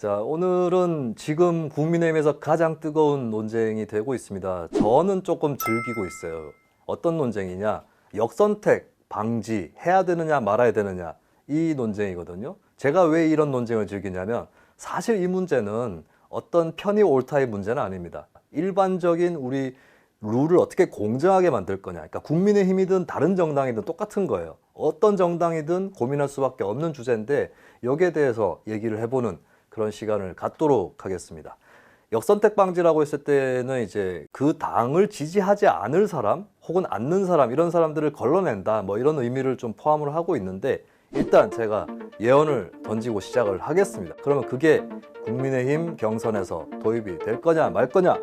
자, 오늘은 지금 국민의힘에서 가장 뜨거운 논쟁이 되고 있습니다. 저는 조금 즐기고 있어요. 어떤 논쟁이냐? 역선택 방지 해야 되느냐 말아야 되느냐 이 논쟁이거든요. 제가 왜 이런 논쟁을 즐기냐면 사실 이 문제는 어떤 편이 옳다의 문제는 아닙니다. 일반적인 우리 룰을 어떻게 공정하게 만들 거냐. 그러니까 국민의힘이든 다른 정당이든 똑같은 거예요. 어떤 정당이든 고민할 수밖에 없는 주제인데 여기에 대해서 얘기를 해보는 그런 시간을 갖도록 하겠습니다. 역선택 방지라고 했을 때는 이제 그 당을 지지하지 않을 사람 혹은 않는 사람 이런 사람들을 걸러낸다 뭐 이런 의미를 좀 포함을 하고 있는데 일단 제가 예언을 던지고 시작을 하겠습니다. 그러면 그게 국민의힘 경선에서 도입이 될 거냐 말 거냐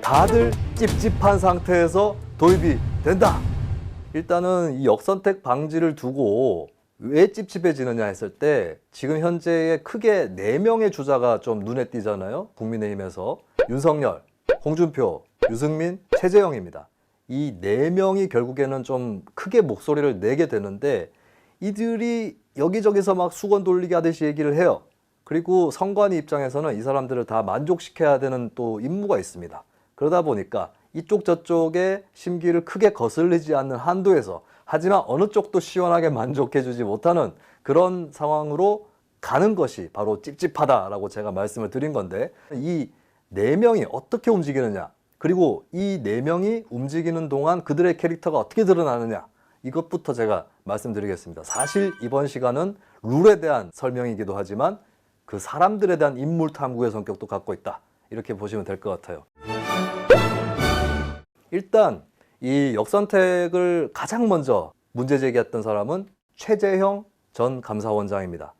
다들 찝찝한 상태에서 도입이 된다. 일단은 이 역선택 방지를 두고 왜 찝찝해지느냐 했을 때 지금 현재에 크게 네명의 주자가 좀 눈에 띄잖아요. 국민의힘에서 윤석열, 홍준표, 유승민, 최재형입니다. 이 네명이 결국에는 좀 크게 목소리를 내게 되는데 이들이 여기저기서 막 수건 돌리기 하듯이 얘기를 해요. 그리고 선관위 입장에서는 이 사람들을 다 만족시켜야 되는 또 임무가 있습니다. 그러다 보니까 이쪽 저쪽의 심기를 크게 거슬리지 않는 한도에서 하지만 어느 쪽도 시원하게 만족해주지 못하는 그런 상황으로 가는 것이 바로 찝찝하다라고 제가 말씀을 드린 건데 이 네 명이 어떻게 움직이느냐 그리고 이 네 명이 움직이는 동안 그들의 캐릭터가 어떻게 드러나느냐 이것부터 제가 말씀드리겠습니다. 사실 이번 시간은 룰에 대한 설명이기도 하지만 그 사람들에 대한 인물 탐구의 성격도 갖고 있다. 이렇게 보시면 될 것 같아요. 일단 이 역선택을 가장 먼저 문제 제기했던 사람은 최재형 전 감사원장입니다.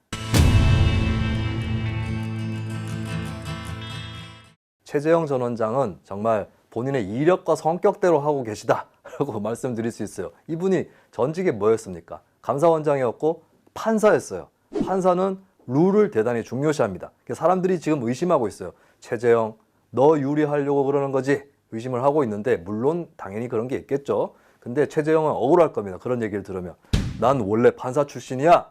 최재형 전 원장은 정말 본인의 이력과 성격대로 하고 계시다라고 말씀드릴 수 있어요. 이분이 전직이 뭐였습니까? 감사원장이었고 판사였어요. 판사는 룰을 대단히 중요시합니다. 사람들이 지금 의심하고 있어요. 최재형, 너 유리하려고 그러는 거지? 의심을 하고 있는데 물론 당연히 그런 게 있겠죠. 근데 최재형은 억울할 겁니다. 그런 얘기를 들으면 난 원래 판사 출신이야.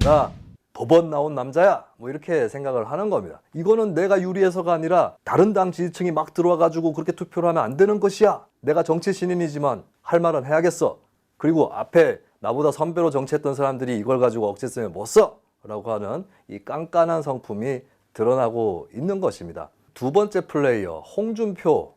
나 법원 나온 남자야. 뭐 이렇게 생각을 하는 겁니다. 이거는 내가 유리해서가 아니라 다른 당 지지층이 막 들어와 가지고 그렇게 투표를 하면 안 되는 것이야. 내가 정치 신인이지만 할 말은 해야겠어. 그리고 앞에 나보다 선배로 정치했던 사람들이 이걸 가지고 억지 쓰면 못 써. 라고 하는 이 깐깐한 성품이 드러나고 있는 것입니다. 두 번째 플레이어 홍준표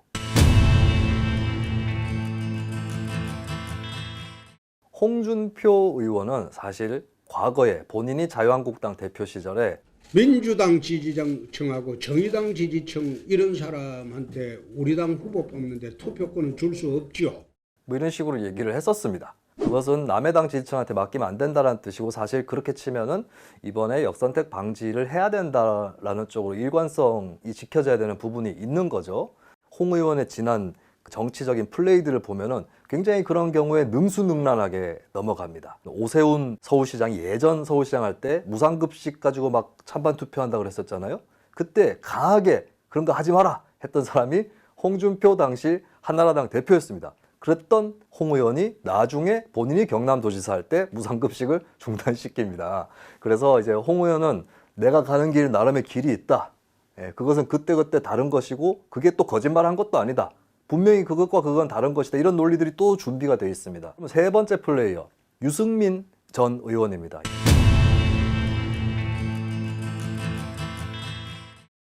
홍준표 의원은 사실 과거에 본인이 자유한국당 대표 시절에 민주당 지지층하고 정의당 지지층 이런 사람한테 우리 당 후보 뽑는데 투표권은 줄 수 없죠. 뭐 이런 식으로 얘기를 했었습니다. 그것은 남의 당 지지층한테 맡기면 안 된다라는 뜻이고 사실 그렇게 치면은 이번에 역선택 방지를 해야 된다라는 쪽으로 일관성이 지켜져야 되는 부분이 있는 거죠. 홍 의원의 지난 정치적인 플레이들을 보면은 굉장히 그런 경우에 능수능란하게 넘어갑니다. 오세훈 서울시장이 예전 서울시장 할 때 무상급식 가지고 막 찬반 투표한다 그랬었잖아요. 그때 강하게 그런 거 하지 마라 했던 사람이 홍준표 당시 한나라당 대표였습니다. 그랬던 홍 의원이 나중에 본인이 경남도지사 할 때 무상급식을 중단시킵니다. 그래서 이제 홍 의원은 내가 가는 길 나름의 길이 있다. 예, 그것은 그때그때 다른 것이고 그게 또 거짓말한 것도 아니다. 분명히 그것과 그건 다른 것이다. 이런 논리들이 또 준비가 되어 있습니다. 그럼 세 번째 플레이어 유승민 전 의원입니다.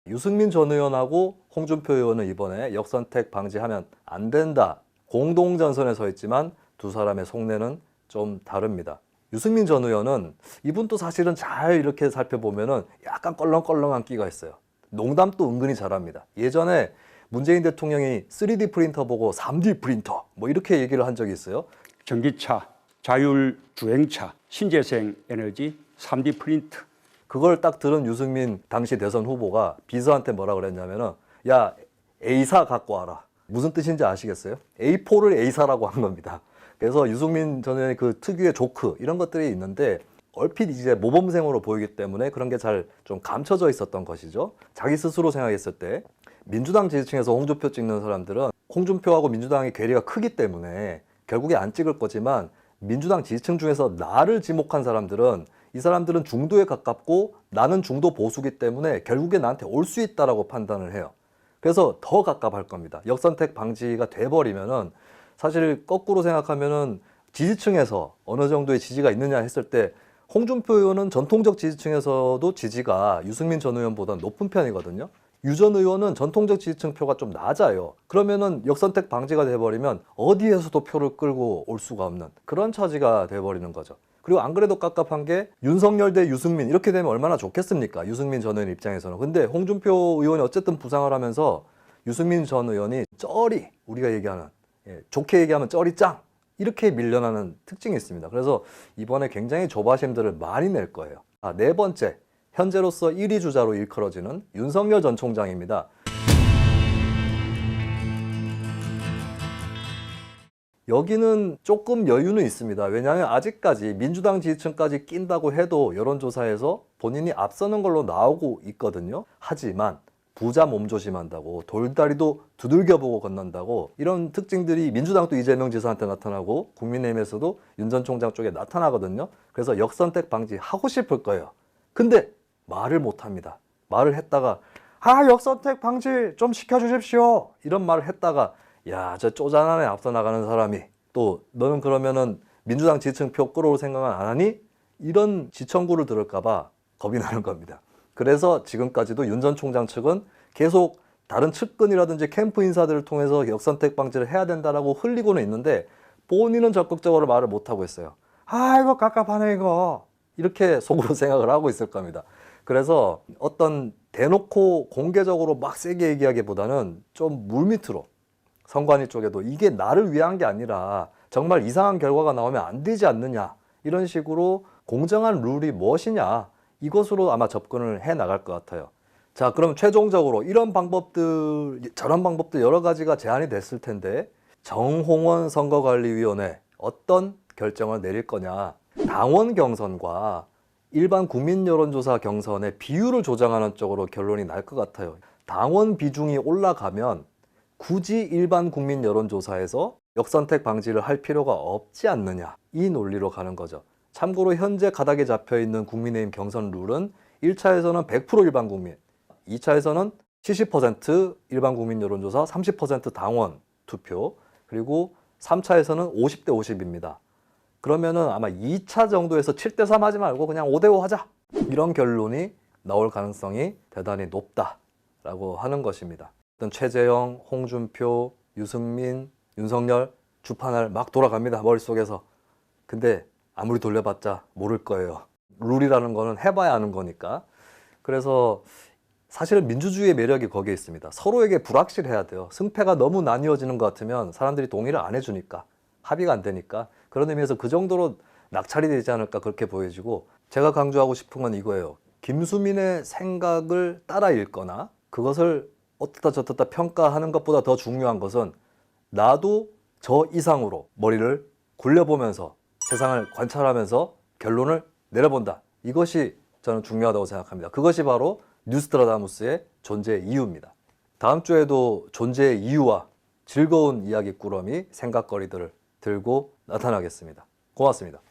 유승민 전 의원하고 홍준표 의원은 이번에 역선택 방지하면 안 된다. 공동 전선에 서 있지만 두 사람의 속내는 좀 다릅니다. 유승민 전 의원은 이분도 사실은 잘 이렇게 살펴보면은 약간 껄렁껄렁한 끼가 있어요. 농담도 은근히 잘합니다. 예전에 문재인 대통령이 3D 프린터 보고 3D 프린터 뭐 이렇게 얘기를 한 적이 있어요. 전기차, 자율 주행차, 신재생 에너지, 3D 프린트. 그걸 딱 들은 유승민 당시 대선 후보가 비서한테 뭐라 그랬냐면은 야 A사 갖고 와라. 무슨 뜻인지 아시겠어요? A4를 A사라고 한 겁니다. 그래서 유승민 전 의원의 그 특유의 조크 이런 것들이 있는데 얼핏 이제 모범생으로 보이기 때문에 그런 게 잘 좀 감춰져 있었던 것이죠. 자기 스스로 생각했을 때 민주당 지지층에서 홍준표 찍는 사람들은 홍준표하고 민주당의 괴리가 크기 때문에 결국에 안 찍을 거지만 민주당 지지층 중에서 나를 지목한 사람들은 이 사람들은 중도에 가깝고 나는 중도 보수기 때문에 결국에 나한테 올 수 있다라고 판단을 해요. 그래서 더 갑갑할 겁니다. 역선택 방지가 돼버리면은 사실 거꾸로 생각하면은 지지층에서 어느 정도의 지지가 있느냐 했을 때 홍준표 의원은 전통적 지지층에서도 지지가 유승민 전 의원보다 높은 편이거든요. 유 전 의원은 전통적 지지층 표가 좀 낮아요. 그러면은 역선택 방지가 돼버리면 어디에서도 표를 끌고 올 수가 없는 그런 처지가 돼버리는 거죠. 그리고 안 그래도 깝깝한 게 윤석열 대 유승민 이렇게 되면 얼마나 좋겠습니까? 유승민 전 의원 입장에서는. 근데 홍준표 의원이 어쨌든 부상을 하면서 유승민 전 의원이 쩌리 우리가 얘기하는 예, 좋게 얘기하면 쩌리 짱 이렇게 밀려나는 특징이 있습니다. 그래서 이번에 굉장히 조바심들을 많이 낼 거예요. 아, 네 번째 현재로서 1위 주자로 일컬어지는 윤석열 전 총장입니다. 여기는 조금 여유는 있습니다. 왜냐하면 아직까지 민주당 지지층까지 낀다고 해도 여론조사에서 본인이 앞서는 걸로 나오고 있거든요. 하지만 부자 몸조심한다고 돌다리도 두들겨 보고 건넌다고 이런 특징들이 민주당도 이재명 지사한테 나타나고 국민의힘에서도 윤 전 총장 쪽에 나타나거든요. 그래서 역선택 방지 하고 싶을 거예요. 근데 말을 못 합니다. 말을 했다가 아 역선택 방지 좀 시켜주십시오 이런 말을 했다가 야 저 쪼잔하네 앞서 나가는 사람이 또 너는 그러면은 민주당 지지층 표 끌어올 생각은 안 하니 이런 지청구를 들을까 봐 겁이 나는 겁니다. 그래서 지금까지도 윤 전 총장 측은 계속 다른 측근이라든지 캠프 인사들을 통해서 역선택 방지를 해야 된다라고 흘리고는 있는데 본인은 적극적으로 말을 못 하고 있어요. 아 이거 깝깝하네 이거 이렇게 속으로 생각을 하고 있을 겁니다. 그래서 어떤 대놓고 공개적으로 막 세게 얘기하기보다는 좀 물밑으로 선관위 쪽에도 이게 나를 위한 게 아니라 정말 이상한 결과가 나오면 안 되지 않느냐 이런 식으로 공정한 룰이 무엇이냐 이것으로 아마 접근을 해 나갈 것 같아요. 자, 그럼 최종적으로 이런 방법들, 저런 방법들 여러 가지가 제안이 됐을 텐데 정홍원 선거관리위원회 어떤 결정을 내릴 거냐? 당원 경선과 일반 국민 여론조사 경선의 비율을 조정하는 쪽으로 결론이 날 것 같아요. 당원 비중이 올라가면 굳이 일반 국민 여론조사에서 역선택 방지를 할 필요가 없지 않느냐 이 논리로 가는 거죠. 참고로 현재 가닥에 잡혀 있는 국민의힘 경선 룰은 1차에서는 100% 일반 국민, 2차에서는 70% 일반 국민 여론조사, 30% 당원 투표, 그리고 3차에서는 50대 50입니다. 그러면은 아마 2차 정도에서 7대 3 하지 말고 그냥 5대 5 하자. 이런 결론이 나올 가능성이 대단히 높다라고 하는 것입니다. 어떤 최재형, 홍준표, 유승민, 윤석열 주판을 막 돌아갑니다. 머릿속에서. 근데 아무리 돌려봤자 모를 거예요. 룰이라는 거는 해봐야 아는 거니까. 그래서 사실은 민주주의의 매력이 거기에 있습니다. 서로에게 불확실해야 돼요. 승패가 너무 나뉘어지는 것 같으면 사람들이 동의를 안 해주니까 합의가 안 되니까 그런 의미에서 그 정도로 낙찰이 되지 않을까 그렇게 보여지고 제가 강조하고 싶은 건 이거예요. 김수민의 생각을 따라 읽거나 그것을 어떻다 저떻다 평가하는 것보다 더 중요한 것은 나도 저 이상으로 머리를 굴려보면서 세상을 관찰하면서 결론을 내려본다. 이것이 저는 중요하다고 생각합니다. 그것이 바로 뉴스트라다무스의 존재 이유입니다. 다음 주에도 존재의 이유와 즐거운 이야기 꾸러미 생각거리들을 들고 나타나겠습니다. 고맙습니다.